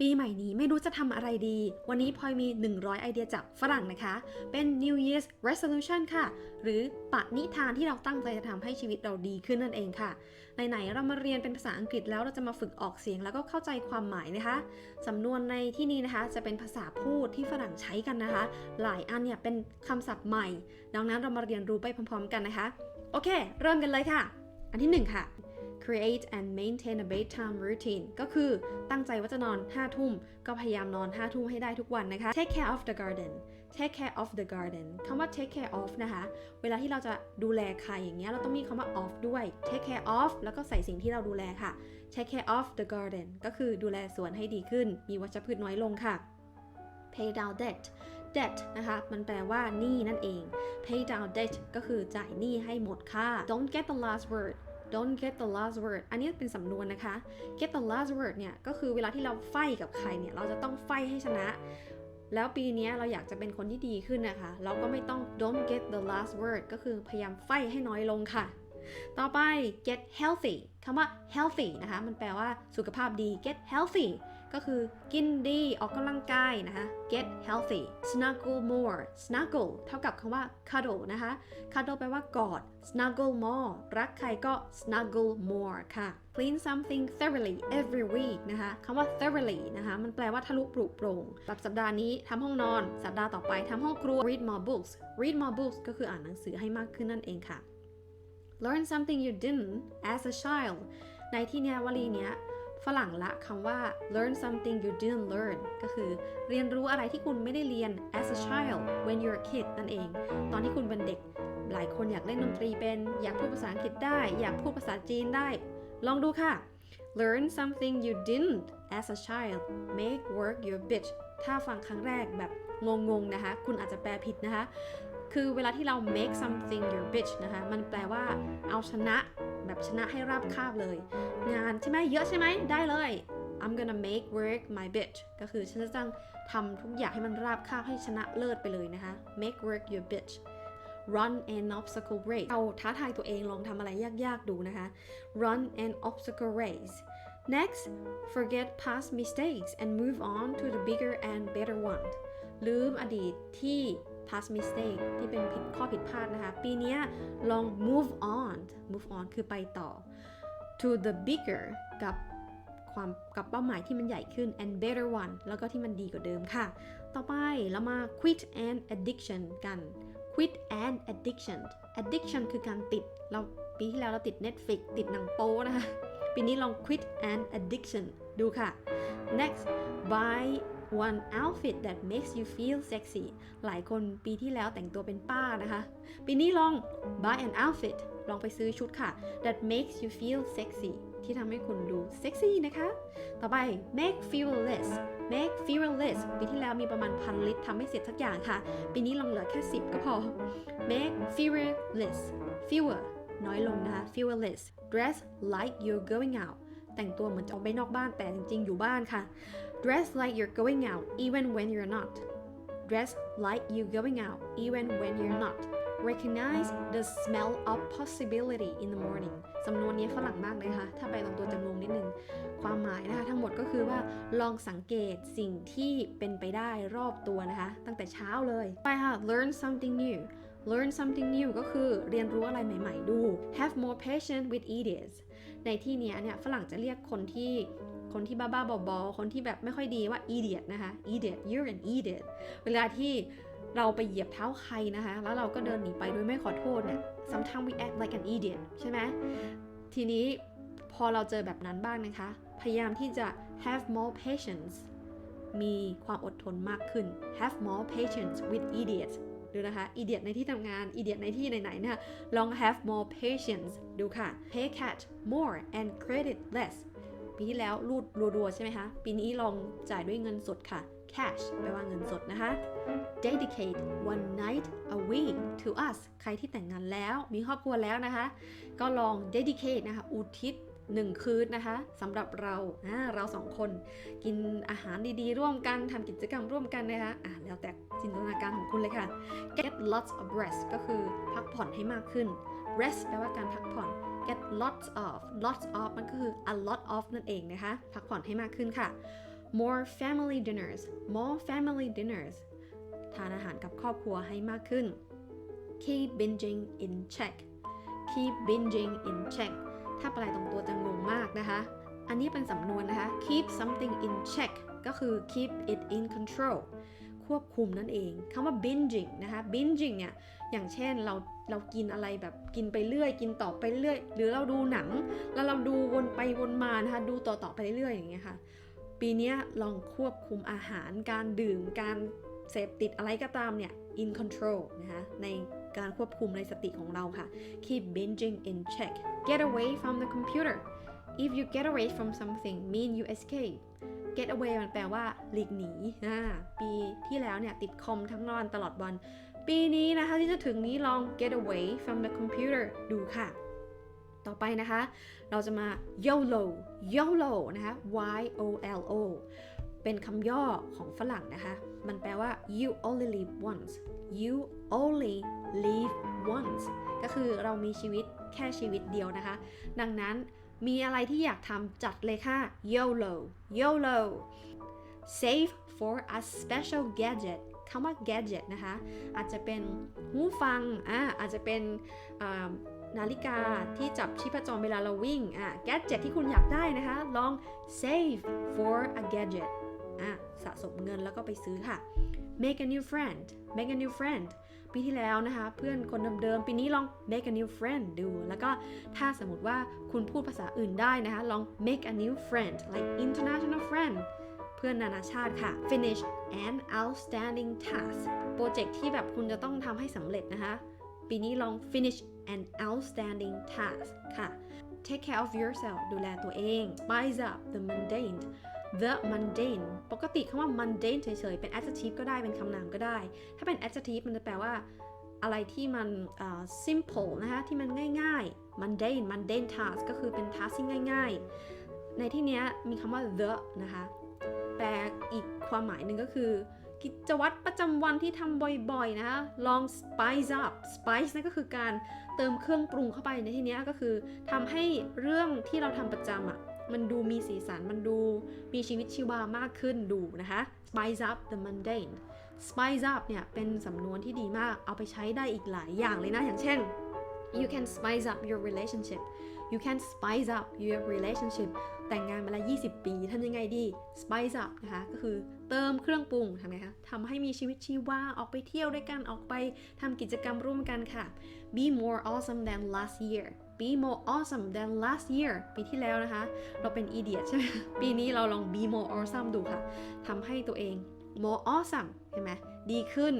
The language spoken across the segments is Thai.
ปีใหม่นี้ไม่รู้จะทำอะไรดี วันนี้พลอยมี 100 ไอเดียจากฝรั่งนะคะ เป็น New Year's Resolution ค่ะ หรือปณิธานที่เราตั้งใจจะทำให้ชีวิตเราดีขึ้นนั่นเองค่ะ ไหนๆเรามาเรียนเป็นภาษาอังกฤษแล้วเราจะมาฝึกออกเสียงแล้วก็เข้าใจความหมายนะคะ สำนวนในที่นี้นะคะ จะเป็นภาษาพูดที่ฝรั่งใช้กันนะคะ หลายอันเนี่ยเป็นคำศัพท์ใหม่ ดังนั้นเรามาเรียนรู้ไปพร้อมๆ กันนะคะ โอเค เริ่มกันเลยค่ะ อันที่หนึ่งค่ะ create and maintain a bedtime routine ก็คือตั้งใจว่าจะนอน 5 ทุ่ม ก็พยายามนอน 5 ทุ่มให้ได้ทุกวันนะคะ take care of the garden take care of the garden คำว่า take care of นะคะ เวลาที่เราจะดูแลใครอย่างเงี้ย เราต้องมีคำว่า of ด้วย take care of แล้วก็ใส่สิ่งที่เราดูแลค่ะ take care of the garden ก็คือดูแลสวนให้ดีขึ้น มีวัชพืชน้อยลงค่ะ pay down debt debt นะคะ มันแปลว่าหนี้นั่นเอง pay down debt ก็คือจ่ายหนี้ให้หมดค่ะ don't get the last word don't get the last word อันนี้เป็นสำนวนนะคะ get the last word เนี่ย ก็คือเวลาที่เราไฟกับใครเนี่ย เราจะต้องไฟให้ชนะ แล้วปีนี้เราอยากจะเป็นคนที่ดีขึ้นนะคะ เราก็ไม่ต้อง don't get the last word ก็คือพยายามไฟให้น้อยลงค่ะ ต่อไป get healthy คำว่า healthy นะคะ มันแปลว่าสุขภาพดี get healthy ก็คือกินดีออกกำลังกายนะคะ get healthy snuggle more snuggle เท่ากับคำว่า cuddle นะคะ cuddle แปลว่ากอด snuggle more รักใครก็ snuggle more ค่ะ clean something thoroughly every week นะคะคำว่า thoroughly นะคะ มันแปลว่าทะลุปรุโปร่งแบบสัปดาห์นี้ทำห้องนอน สัปดาห์ต่อไปทำห้องครัว read more books read more books ก็คืออ่านหนังสือให้มากขึ้นนั่นเองค่ะ learn something you didn't as a child ในที่เนี้ยวลีเนี้ย ฝรั่งละคำว่า learn something you didn't learn ก็คือเรียนรู้อะไรที่คุณไม่ได้เรียน as a child when you're a kid นั่นเอง ตอนที่คุณเป็นเด็ก หลายคนอยากเล่นดนตรีเป็น อยากพูดภาษาอังกฤษได้ อยากพูดภาษาจีนได้ ลองดูค่ะ learn something you didn't as a child make work your bitch ถ้าฟังครั้งแรกแบบงงๆนะคะ คุณอาจจะแปลผิดนะคะ คือเวลาที่เรา make something your bitch นะคะ มันแปลว่าเอาชนะ แบบชนะให้ราบคาบเลย งานใช่ไหมเยอะใช่ไหมได้เลย I'm gonna make work my bitch ก็คือฉันจะต้องทำทุกอย่างให้มันราบคาบให้ชนะเลิศไปเลยนะคะ make work your bitch run an obstacle race เอาท้าทายตัวเองลองทำอะไรยากๆดูนะคะ run an obstacle race next forget past mistakes and move on to the bigger and better one ลืมอดีตที่ past mistake ที่เป็นผิดข้อผิดพลาดนะคะ ปีนี้ลอง move on move on คือไปต่อ to the bigger กับความกับเป้าหมายที่มันใหญ่ขึ้น and better one แล้วก็ที่มันดีกว่าเดิมค่ะ ต่อไปเรามา quit and addiction กัน quit and addiction addiction คือการติด เราปีที่แล้วเราติด Netflix ติดหนังโป๊นะคะ ปีนี้ลอง quit and addiction ดูค่ะ next buy one outfit that makes you feel sexy หลายคนปีที่แล้วแต่งตัวเป็นป้านะคะ ปีนี้ลอง buy an outfit ลองไปซื้อชุดค่ะ that makes you feel sexy ที่ทำให้คุณดูเซ็กซี่นะคะ ต่อไป make fearless make fearless ปีที่แล้วมีประมาณพันลิตรทำให้เสร็จทุกอย่างค่ะ ปีนี้ลองเหลือแค่ 10 ก็พอ make fearless fewer น้อยลงนะคะ fearless dress like you're going out แต่งตัวเหมือนจะออกไปนอกบ้านแต่จริงๆ อยู่บ้านค่ะ dress like you're going out even when you're not dress like you're going out even when you're not recognize the smell of possibility in the morning สำนวนนี้ฝรั่งมากเลยค่ะ ถ้าไปลองตัวจะงงนิดนึง ความหมายนะคะ ทั้งหมดก็คือว่าลองสังเกตสิ่งที่เป็นไปได้รอบตัวนะคะ ตั้งแต่เช้าเลย ไปค่ะ learn something new learn something new ก็คือเรียนรู้อะไรใหม่ ๆ ดู have more patience with idiots ในที่นี้เนี่ยฝรั่งจะเรียกคนที่คนที่บ้าๆบอๆคนที่แบบไม่ค่อยดีว่า idiot นะคะ idiot you're an idiot เวลาที่เราไปเหยียบเท้าใครนะคะ แล้วเราก็เดินหนีไปโดยไม่ขอโทษเนี่ย sometimes we act like an idiot ใช่ไหมทีนี้พอเราเจอแบบนั้นบ้างนะคะ พยายามที่จะ have more patience มีความอดทนมากขึ้น have more patience with idiots ดูนะคะ idiot ในที่ทำงาน idiot ในที่ไหนๆเนี่ยลอง have more patience ดูค่ะ pay cash more and credit less ปีที่แล้วรูดรัวๆใช่ไหมคะ ปีนี้ลองจ่ายด้วยเงินสดค่ะ cash แปลว่าเงินสดนะคะ dedicate one night a week to us ใครที่แต่งงานแล้วมีครอบครัวแล้วนะคะ ก็ลอง dedicate นะคะ อุทิศ หนึ่งคืนนะคะสำหรับเราเราสองคนกินอาหารดีๆ ร่วมกันทำกิจกรรมร่วมกันนะคะอ่าแล้วแต่จินตนาการของคุณเลยค่ะ get lots of rest ก็คือพักผ่อนให้มากขึ้น rest แปลว่าการพักผ่อน get lots of lots of มันก็คือ a lot of นั่นเองนะคะ พักผ่อนให้มากขึ้นค่ะ more family dinners more family dinners ทานอาหารกับครอบครัวให้มากขึ้น keep binging in check keep binging in check ถ้าแปลตรงตัวจะงงมากนะคะ อันนี้เป็นสำนวนนะคะ keep something in check ก็คือ keep it in control ควบคุมนั่นเองคำว่า binging นะคะ binging เนี่ย อย่างเช่นเราเรากินอะไรแบบกินไปเรื่อย กินต่อไปเรื่อย หรือเราดูหนัง แล้วเราดูวนไปวนมานะคะ ดูต่อต่อไปเรื่อยอย่างเงี้ยค่ะ ปีนี้ลองควบคุมอาหาร การดื่ม การเสพติดอะไรก็ตามเนี่ย in control นะคะ ใน การควบคุมในสติของเราค่ะ keep binging in check get away from the computer if you get away from something mean you escape get away มันแปลว่าหลีกหนีอ่าปีที่แล้วเนี่ย ติดคอมทั้งนอนตลอดวัน ปีนี้นะคะที่จะถึงนี้ลอง get away from the computer ดูค่ะ ต่อไปนะคะ เราจะมา YOLO YOLO นะคะ Y O L O เป็นคำย่อของฝรั่งนะคะ มันแปลว่า you only live once you only live once ก็คือเรามีชีวิตแค่ชีวิตเดียวนะคะ ดังนั้นมีอะไรที่อยากทำจัดเลยค่ะ YOLO YOLO save for a special gadget คำว่า gadget นะคะ อาจจะเป็นหูฟังอ่าอาจจะเป็นนาฬิกาที่จับชีพจรเวลาเราวิ่งอ่า gadget ที่คุณอยากได้นะคะ ลอง save for a gadget อะสะสมเงินแล้วก็ไปซื้อค่ะ make a new friend make a new friend ปีที่แล้วนะคะ เพื่อนคนเดิมๆ ปีนี้ลอง make a new friend ดู แล้วก็ถ้าสมมติว่าคุณพูดภาษาอื่นได้นะคะ ลอง make a new friend like international friend เพื่อนนานาชาติค่ะ finish an outstanding task โปรเจกต์ที่แบบคุณจะต้องทำให้สำเร็จนะคะ ปีนี้ลอง finish an outstanding task ค่ะ take care of yourself ดูแลตัวเอง spice up the mundane the mundane ปกติคำว่า mundane เฉยๆ เป็น adjective ก็ได้ เป็นคำนามก็ได้ ถ้าเป็น adjective มันจะแปลว่าอะไรที่มันเอ่อ simple นะคะที่มันง่ายๆ mundane mundane task ก็คือเป็น task ที่ง่ายๆ ในที่นี้มีคำว่า the นะคะ แปลอีกความหมายหนึ่งก็คือ กิจวัตรประจำวันที่ทำบ่อยๆ นะคะลอง spice up spice นั่นก็คือการเติมเครื่องปรุงเข้าไปในที่นี้ก็คือทำให้เรื่องที่เราทำประจำอะ มันดูมีสีสัน มันดูมีชีวิตชีวามากขึ้นดูนะคะ spice up the mundane spice up เนี่ย เป็นสำนวนที่ดีมาก เอาไปใช้ได้อีกหลายอย่างเลยนะ อย่างเช่น you can spice up your relationship you can spice up your relationship แต่งงานมาแล้ว 20 ปีทำยังไงดี spice up นะคะ ก็คือเติมเครื่องปรุงทำไงคะทำให้มีชีวิตชีวา ออกไปเที่ยวด้วยกัน ออกไปทำกิจกรรมร่วมกันค่ะ be more awesome than last year be more awesome than last year ปีที่แล้วนะคะ เราเป็น idiot ใช่ไหมปีนี้เราลอง be more awesome ดูค่ะทำให้ตัวเอง more awesome เห็นไหมดีขึ้น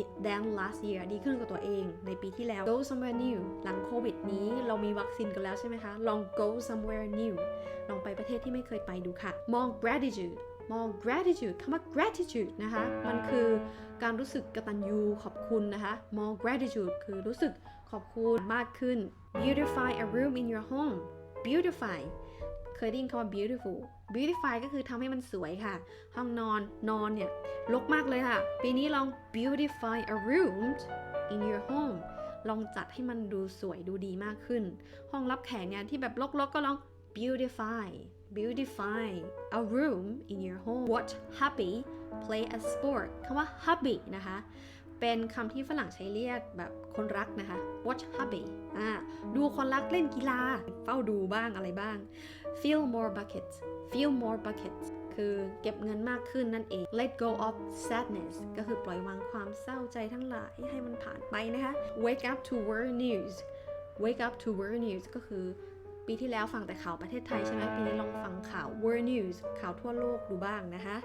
it than last year ดีขึ้นกว่าตัวเองในปีที่แล้ว go somewhere new หลังโควิดนี้เรามีวัคซีนกันแล้วใช่ไหมคะ ลอง go somewhere new ลองไปประเทศที่ไม่เคยไปดูค่ะ มอง gratitude มอง gratitude คำว่า gratitude นะคะ มันคือการรู้สึกกตัญญูขอบคุณนะคะ มอง gratitude คือรู้สึกขอบคุณมากขึ้น beautify a room in your home beautify เคยได้ยินคำว่า beautiful beautify ก็คือทำให้มันสวยค่ะ ห้องนอนนอนเนี่ยรกมากเลยค่ะ ปีนี้ลอง beautify a room in your home ลองจัดให้มันดูสวยดูดีมากขึ้น ห้องรับแขกเนี่ยที่แบบรกๆก็ลอง beautify beautify a room in your home watch hubby play a sport คำว่า hubby นะคะ เป็นคำที่ฝรั่งใช้เรียกแบบคนรักนะคะ watch hubby อ่าดูคนรักเล่นกีฬา เฝ้าดูบ้างอะไรบ้าง fill more buckets fill more buckets คือเก็บเงินมากขึ้นนั่นเอง let go of sadness ก็คือปล่อยวางความเศร้าใจทั้งหลายให้มันผ่านไปนะคะ wake up to world news wake up to world news ก็คือ ปีที่แล้วฟังแต่ข่าวประเทศไทยใช่ไหมปีนี้ลองฟังข่าว world news ข่าวทั่วโลกดูบ้างนะคะ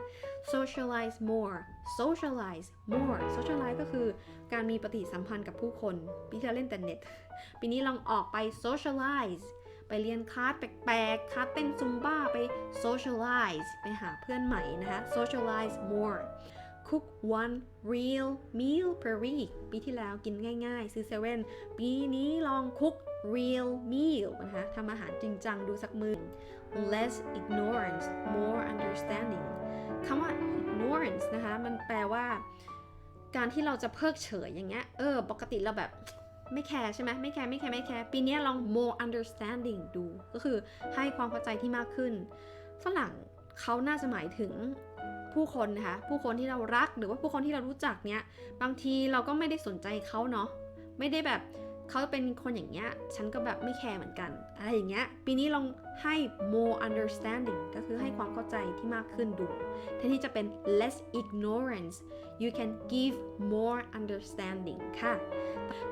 socialize more socialize more socialize ก็คือการมีปฏิสัมพันธ์กับผู้คน ปีที่แล้วเล่นแต่เน็ต ปีนี้ลองออกไป socialize ไปเรียนคลาสแปลกๆ คลาสเต้นซุมบ้าไป socialize ไปหาเพื่อนใหม่นะคะ socialize more cook one real meal per week ปีที่แล้วกินง่ายๆ ซื้อเซเว่นปีนี้ลอง cook real meal นะคะทำอาหารจริงจังดูสักมือ less ignorance more understanding คำว่า ignorance นะคะ มันแปลว่า การที่เราจะเพิกเฉยอย่างเงี้ย เออ ปกติเราแบบไม่แคร์ใช่ไหมไม่แคร์ไม่แคร์ไม่แคร์ปีนี้ลอง more understanding ดู ก็คือให้ความเข้าใจที่มากขึ้น ฝรั่งเขาน่าจะหมายถึงผู้คนนะคะ ผู้คนที่เรารักหรือว่าผู้คนที่เรารู้จักเนี้ย บางทีเราก็ไม่ได้สนใจเขาเนาะ ไม่ได้แบบ เขาเป็นคนอย่างเงี้ย ฉันก็แบบไม่แคร์เหมือนกัน อะไรอย่างเงี้ย ปีนี้ลองให้ more understanding ก็คือให้ความเข้าใจที่มากขึ้นดูแทนที่จะเป็น less ignorance you can give more understanding ค่ะ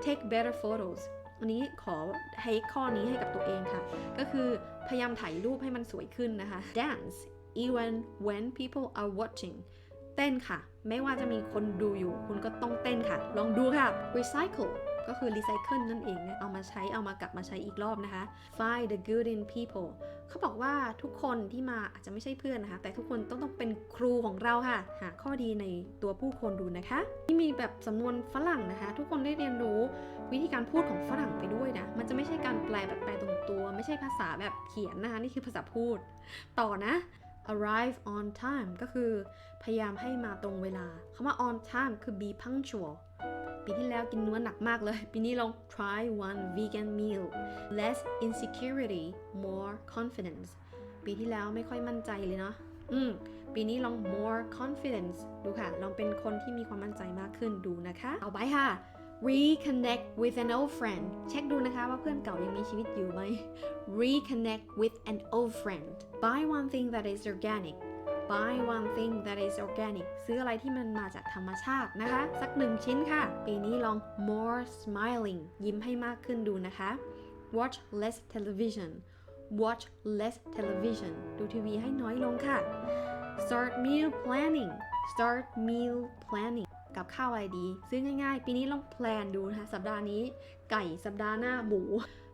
take better photos อันนี้ขอให้ข้อนี้ให้กับตัวเองค่ะ ก็คือพยายามถ่ายรูปให้มันสวยขึ้นนะคะ dance even when people are watching เต้นค่ะ ไม่ว่าจะมีคนดูอยู่ คุณก็ต้องเต้นค่ะ ลองดูค่ะ recycle ก็คือ recycle นั่นเองเนี่ยเอามาใช้เอามากลับมาใช้อีกรอบนะคะ find the good in people เขาบอกว่าทุกคนที่มาอาจจะไม่ใช่เพื่อนนะคะ แต่ทุกคนต้องต้องเป็นครูของเราค่ะ หาข้อดีในตัวผู้คนดูนะคะที่มีแบบสำนวนฝรั่งนะคะ ทุกคนได้เรียนรู้วิธีการพูดของฝรั่งไปด้วยนะมันจะไม่ใช่การแปลแบบแปลตรงตัว ไม่ใช่ภาษาแบบเขียนนะคะนี่คือภาษาพูด ต่อนะ arrive on time ก็คือพยายามให้มาตรงเวลาคำว่า on time คือ be punctual ปีที่แล้วกินเนื้อหนักมากเลย ปีนี้ลอง try one vegan meal less insecurity more confidence ปีที่แล้วไม่ค่อยมั่นใจเลยเนาะอืม ปีนี้ลอง more confidence ดูค่ะ ลองเป็นคนที่มีความมั่นใจมากขึ้นดูนะคะ เอาไปค่ะ reconnect with an old friend เช็คดูนะคะว่าเพื่อนเก่ายังมีชีวิตอยู่ไหม reconnect with an old friend buy one thing that is organic buy one thing that is organic ซื้ออะไรที่มันมาจากธรรมชาตินะคะ สักหนึ่งชิ้นค่ะ ปีนี้ลอง more smiling ยิ้มให้มากขึ้นดูนะคะ watch less television watch less television ดูทีวีให้น้อยลงค่ะ start meal planning start meal planning กับข้าวอะไรดี ซื้อง่ายๆ ปีนี้ลองแพลนดูนะคะ สัปดาห์นี้ไก่สัปดาห์หน้าหมู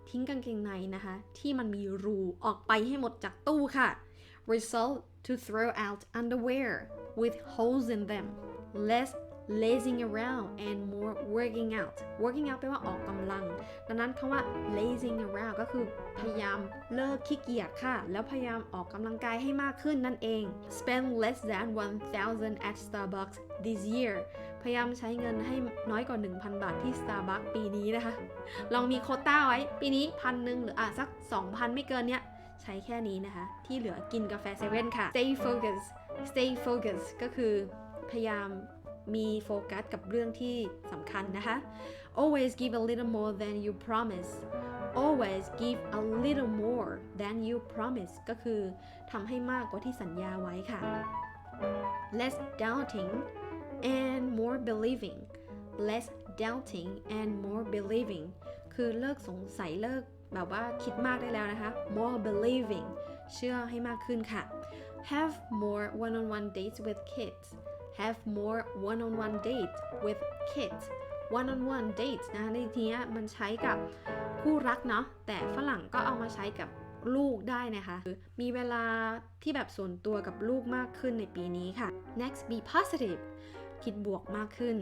ทิ้งกางเกงในนะคะ ที่มันมีรูออกไปให้หมดจากตู้ค่ะ result to throw out underwear with holes in them less lazing around and more working out working out แปลว่าออกกำลัง ดังนั้นคำว่า lazing around ก็คือพยายามเลิกขี้เกียจค่ะ แล้วพยายามออกกำลังกายให้มากขึ้นนั่นเอง spend less than 1000 at Starbucks this year พยายามใช้เงินให้น้อยกว่า 1,000 บาทที่ Starbucks ปีนี้นะคะ ลองมีโคต้าไว้ ปีนี้พันหนึ่งหรืออะสัก 2,000 ไม่เกินเนี้ย ใช้แค่นี้นะคะ ที่เหลือกินกาแฟเซเว่นค่ะ stay focus stay focus ก็คือพยายามมีโฟกัสกับเรื่องที่สำคัญนะคะ always give a little more than you promise always give a little more than you promise ก็คือทำให้มากกว่าที่สัญญาไว้ค่ะ less doubting and more believing less doubting and more believing คือเลิกสงสัยเลิก แบบว่าคิดมากได้แล้วนะคะ more believing เชื่อให้มากขึ้นค่ะ have more one-on-one dates with kids have more one-on-one dates with kids one-on-one dates นะคะในทีนี้มันใช้กับคู่รักเนาะแต่ฝรั่งก็เอามาใช้กับลูกได้นะคะ มีเวลาที่แบบส่วนตัวกับลูกมากขึ้นในปีนี้ค่ะ next be positive คิดบวกมากขึ้น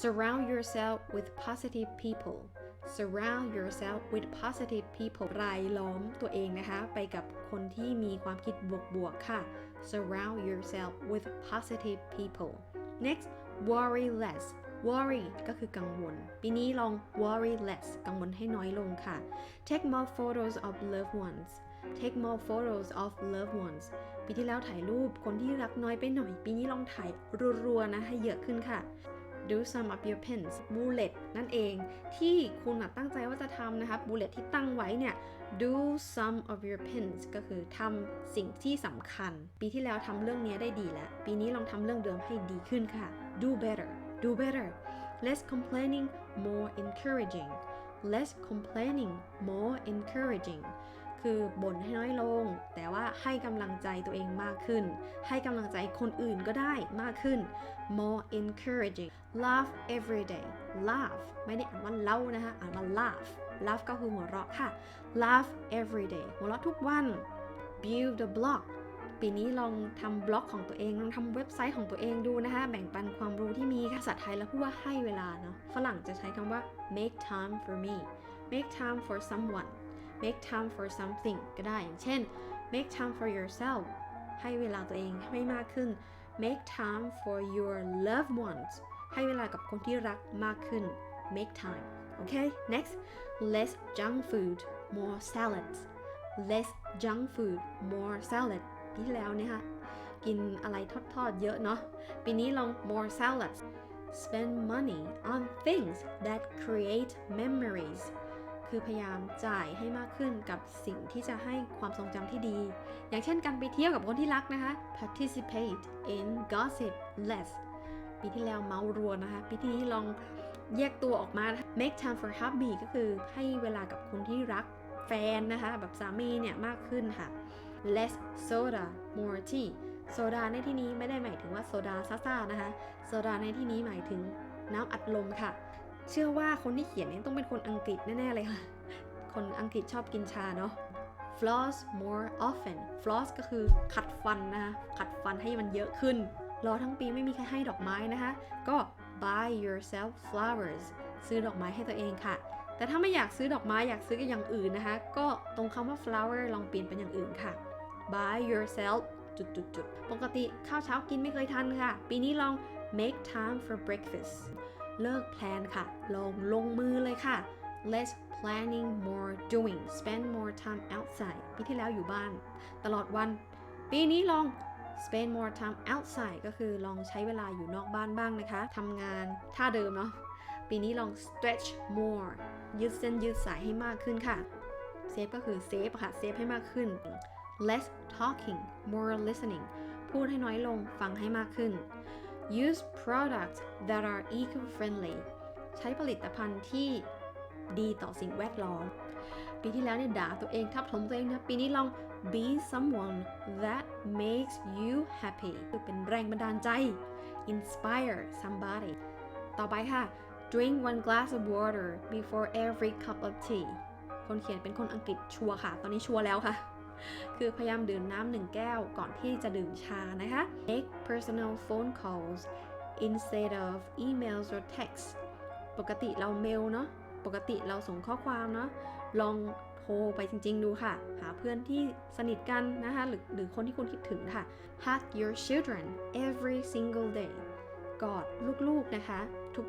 surround yourself with positive people surround yourself with positive people รายล้อมตัวเองนะคะ ไปกับคนที่มีความคิดบวกๆค่ะ surround yourself with positive people next worry less worry ก็คือกังวล ปีนี้ลอง worry less กังวลให้น้อยลงค่ะ take more photos of loved ones take more photos of loved ones ปีที่แล้วถ่ายรูปคนที่รักน้อยไปหน่อย ปีนี้ลองถ่ายรัวๆนะให้เยอะขึ้นค่ะ do some of your pins bullet นั่นเองที่คุณตั้งใจว่าจะทำนะคะ bullet ที่ตั้งไว้เนี่ย do some of your pins ก็คือทำสิ่งที่สำคัญ ปีที่แล้วทำเรื่องนี้ได้ดีแล้ว ปีนี้ลองทำเรื่องเดิมให้ดีขึ้นค่ะ do better do better less complaining more encouraging less complaining more encouraging คือบ่นให้น้อยลง แต่ว่าให้กำลังใจตัวเองมากขึ้น ให้กำลังใจคนอื่นก็ได้มากขึ้น more encouraging laugh every day laugh ไม่ได้อ่านว่าเล่านะคะอ่านว่า laugh laugh ก็คือหัวเราะค่ะ laugh every day หัวเราะทุกวัน build a blog ปีนี้ลองทำบล็อกของตัวเองลองทำเว็บไซต์ของตัวเองดูนะคะ แบ่งปันความรู้ที่มีค่ะภาษาไทยแล้วพูดว่าให้เวลาเนาะฝรั่งจะใช้คำว่า make time for me make time for someone make time for something ก็ได้อย่างเช่น make time for yourself ให้เวลาตัวเองให้มากขึ้น make time for your loved ones ให้เวลากับคนที่รักมากขึ้น make time โอเค next less junk food more salads less junk food more salad ปีที่แล้วเนี่ยค่ะ กินอะไรทอดๆเยอะเนาะ ปีนี้ลอง more salads spend money on things that create memories คือพยายามจ่ายให้มากขึ้นกับสิ่งที่จะให้ความทรงจำที่ดี อย่างเช่นการไปเที่ยวกับคนที่รักนะคะ participate in gossip less ปีที่แล้วเมารัวนะคะ ปีที่นี้ลองแยกตัวออกมา make time for hubby ก็คือให้เวลากับคนที่รักแฟนนะคะ แบบสามีเนี่ยมากขึ้นค่ะ less soda more tea โซดาในที่นี้ไม่ได้หมายถึงว่าโซดาซ่าๆนะคะ โซดาในที่นี้หมายถึงน้ำอัดลมค่ะ เชื่อว่าคนที่เขียนนี่ต้องเป็นคนอังกฤษแน่ๆเลยค่ะ คนอังกฤษชอบกินชาเนาะ floss more often floss ก็คือขัดฟันนะคะขัดฟันให้มันเยอะขึ้น รอทั้งปีไม่มีใครให้ดอกไม้นะคะ ก็ buy yourself flowers ซื้อดอกไม้ให้ตัวเองค่ะ แต่ถ้าไม่อยากซื้อดอกไม้อยากซื้ออย่างอื่นนะคะ ก็ตรงคำว่า flower ลองเปลี่ยนเป็นอย่างอื่นค่ะ buy yourself จุดจุดจุดปกติข้าวเช้ากินไม่เคยทันค่ะ ปีนี้ลอง make time for breakfast เลิกแพลนค่ะ ลองลงมือเลยค่ะ less planning more doing spend more time outside ปีที่แล้วอยู่บ้าน ตลอดวัน ปีนี้ลอง spend more time outside ก็คือลองใช้เวลาอยู่นอกบ้านบ้างนะคะทำงานท่าเดิมเนาะ ปีนี้ลอง stretch more ยืดเส้นยืดสายให้มากขึ้นค่ะ เซฟก็คือเซฟค่ะ เซฟให้มากขึ้น less talking more listening พูดให้น้อยลงฟังให้มากขึ้น use products that are eco-friendly ใช้ผลิตภัณฑ์ที่ดีต่อสิ่งแวดล้อม ปีที่แล้วเนี่ยด่าตัวเองทับถมตัวเองนะ ปีนี้ลอง be someone that makes you happy คือเป็นแรงบันดาลใจ inspire somebody ต่อไปค่ะ drink one glass of water before every cup of tea คนเขียนเป็นคนอังกฤษชัวร์ค่ะ ตอนนี้ชัวร์แล้วค่ะ คือพยายามดื่มน้ำหนึ่งแก้วก่อนที่จะดื่มชานะคะ make personal phone calls instead of emails or texts ปกติเราเมลเนาะปกติเราส่งข้อความเนาะลองโทรไปจริง ๆ ดูค่ะ หาเพื่อนที่สนิทกันนะคะหรือหรือคนที่คุณคิดถึงค่ะ hug your children every single day กอดลูก ๆ นะคะ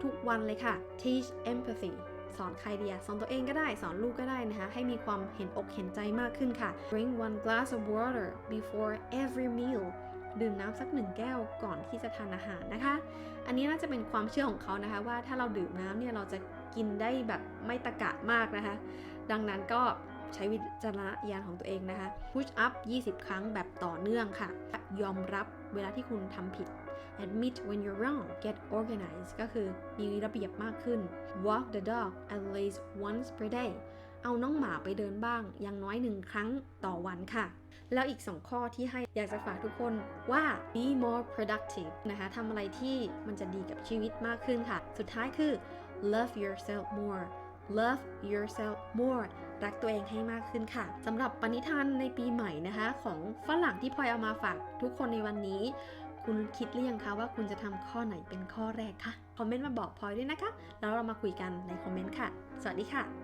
ทุก ๆ วันเลยค่ะ teach empathy สอนใครดีอะสอนตัวเองก็ได้ สอนลูกก็ได้นะคะให้มีความเห็นอกเห็นใจมากขึ้นค่ะ drink one glass of water before every meal ดื่มน้ำสักหนึ่งแก้วก่อนที่จะทานอาหารนะคะ อันนี้น่าจะเป็นความเชื่อของเขานะคะ ว่าถ้าเราดื่มน้ำเนี่ยเราจะกินได้แบบไม่ตะกะมากนะคะ ดังนั้นก็ใช้วิจารณญาณของตัวเองนะคะ push up 20 ครั้งแบบต่อเนื่องค่ะ ยอมรับเวลาที่คุณทำผิด admit when you're wrong get organized ก็คือมีระเบียบมากขึ้น walk the dog at least once per day เอาน้องหมาไปเดินบ้าง อย่างน้อยหนึ่งครั้งต่อวันค่ะ แล้วอีก 2 ข้อที่ให้อยากจะฝากทุกคนว่า be more productive นะคะทำอะไรที่มันจะดีกับชีวิตมากขึ้นค่ะ สุดท้ายคือ love yourself more love yourself more รักตัวเองให้มากขึ้นค่ะสำหรับปณิธานในปีใหม่นะคะ ของฝรั่งที่พลอยเอามาฝากทุกคนในวันนี้ คุณคิดหรือยังคะว่าคุณจะทำข้อไหนเป็นข้อแรกคะ คอมเมนต์มาบอกพลอยด้วยนะคะ แล้วเรามาคุยกันในคอมเมนต์ค่ะ สวัสดีค่ะ